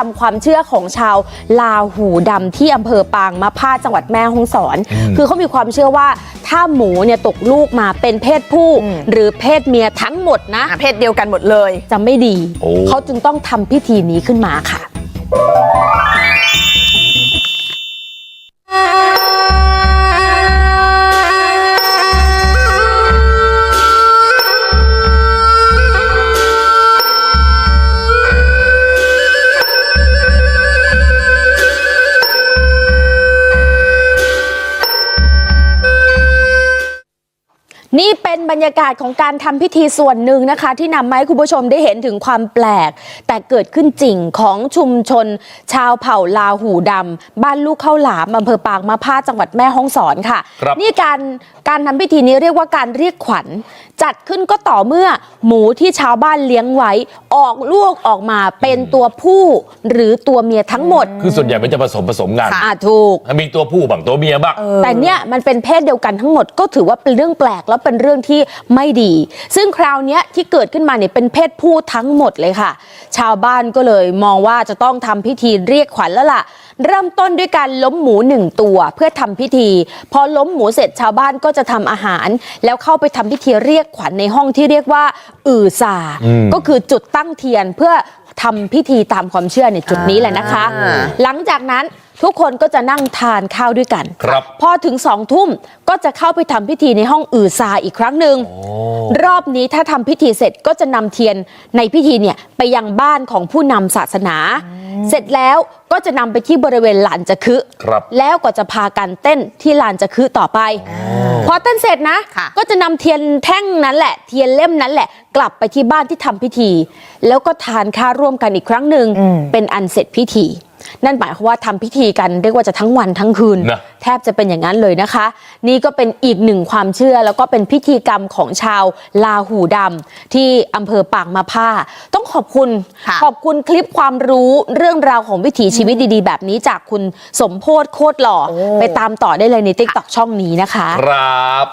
ตามความเชื่อของชาวลาหูดำที่อำเภอปางมะพร้าวจังหวัดแม่ฮ่องสอน คือเขามีความเชื่อว่าถ้าหมูเนี่ยตกลูกมาเป็นเพศผู้อืมหรือเพศเมียทั้งหมดนะอะเพศเดียวกันหมดเลย จะไม่ดีโอ้เขาจึงต้องทำพิธีนี้ขึ้นมาค่ะ นี่เป็นบรรยากาศของการทำพิธีส่วนหนึ่งนะคะ ที่นำมาให้คุณผู้ชมได้เห็นถึงความแปลก แต่เกิดขึ้นจริงของชุมชน ชาวเผ่าลาหูดำบ้านลูกข้าวหลามอำเภอปางมะพร้าวจังหวัดแม่ฮ่องสอนค่ะครับนี่การการทำพิธีนี้เรียกว่าการเรียกขวัญ จัดขึ้นก็ต่อเมื่อหมูที่ชาวบ้านเลี้ยงไว้ ออกลูกออกมาเป็นตัวผู้หรือตัวเมียทั้งหมด คือส่วนใหญ่มันจะผสมผสมกันอ่าถูกมีตัวผู้บ้างตัวเมียบ้างแต่เนี่ยมันเป็นเพศเดียวกันทั้งหมดก็ถือว่าเป็นเรื่องแปลกแล้วเป็นเรื่องที่ไม่ดี ซึ่งคราวเนี้ยที่เกิดขึ้นมาเนี่ยเป็นเพศผู้ทั้งหมดเลยค่ะ ชาวบ้านก็เลยมองว่าจะต้องทำพิธีเรียกขวัญแล้วล่ะ เริ่มต้นด้วยการล้มหมูหนึ่งตัวเพื่อทำพิธี พอล้มหมูเสร็จชาวบ้านก็จะทำอาหาร แล้วเข้าไปทำพิธีเรียกขวัญในห้องที่เรียกว่าอือซาอืมก็คือจุดตั้งเทียนเพื่อทำพิธีตามความเชื่อในจุดนี้แหละนะคะอ่าหลังจากนั้น ทุกคนก็จะนั่งทานข้าวด้วยกัน ครับพอถึงสองทุ่มก็จะเข้าไปทำพิธีในห้องอือซาอีกครั้งหนึ่งโอ้รอบนี้ถ้าทำพิธีเสร็จก็จะนำเทียนในพิธีเนี่ยไปยังบ้านของผู้นำศาสนา เสร็จแล้วก็จะนำไปที่บริเวณลานจะคึครับแล้วก็จะพากันเต้นที่ลานจะคึต่อไป พอเต้นเสร็จนะค่ะก็จะนำเทียนแท่งนั้นแหละ เทียนเล่มนั้นแหละ กลับไปที่บ้านที่ทำพิธี แล้วก็ทานข้าวร่วมกันอีกครั้งหนึ่งอืมเป็นอันเสร็จพิธี นั่นหมายความว่าทำพิธีกันเรียกว่าจะทั้งวันทั้งคืนนะแทบจะเป็นอย่างนั้นเลยนะคะ นี่ก็เป็นอีกหนึ่งความเชื่อแล้วก็เป็นพิธีกรรมของชาวลาหูดำที่อำเภอปางมาผ้า ต้องขอบคุณค่ะขอบคุณคลิปความรู้เรื่องราวของวิถีชีวิตดีๆ แบบนี้จากคุณสมโพศโคตรหล่อโอ้ไปตามต่อได้เลยในติ๊กต็อกช่องนี้นะคะ ครับ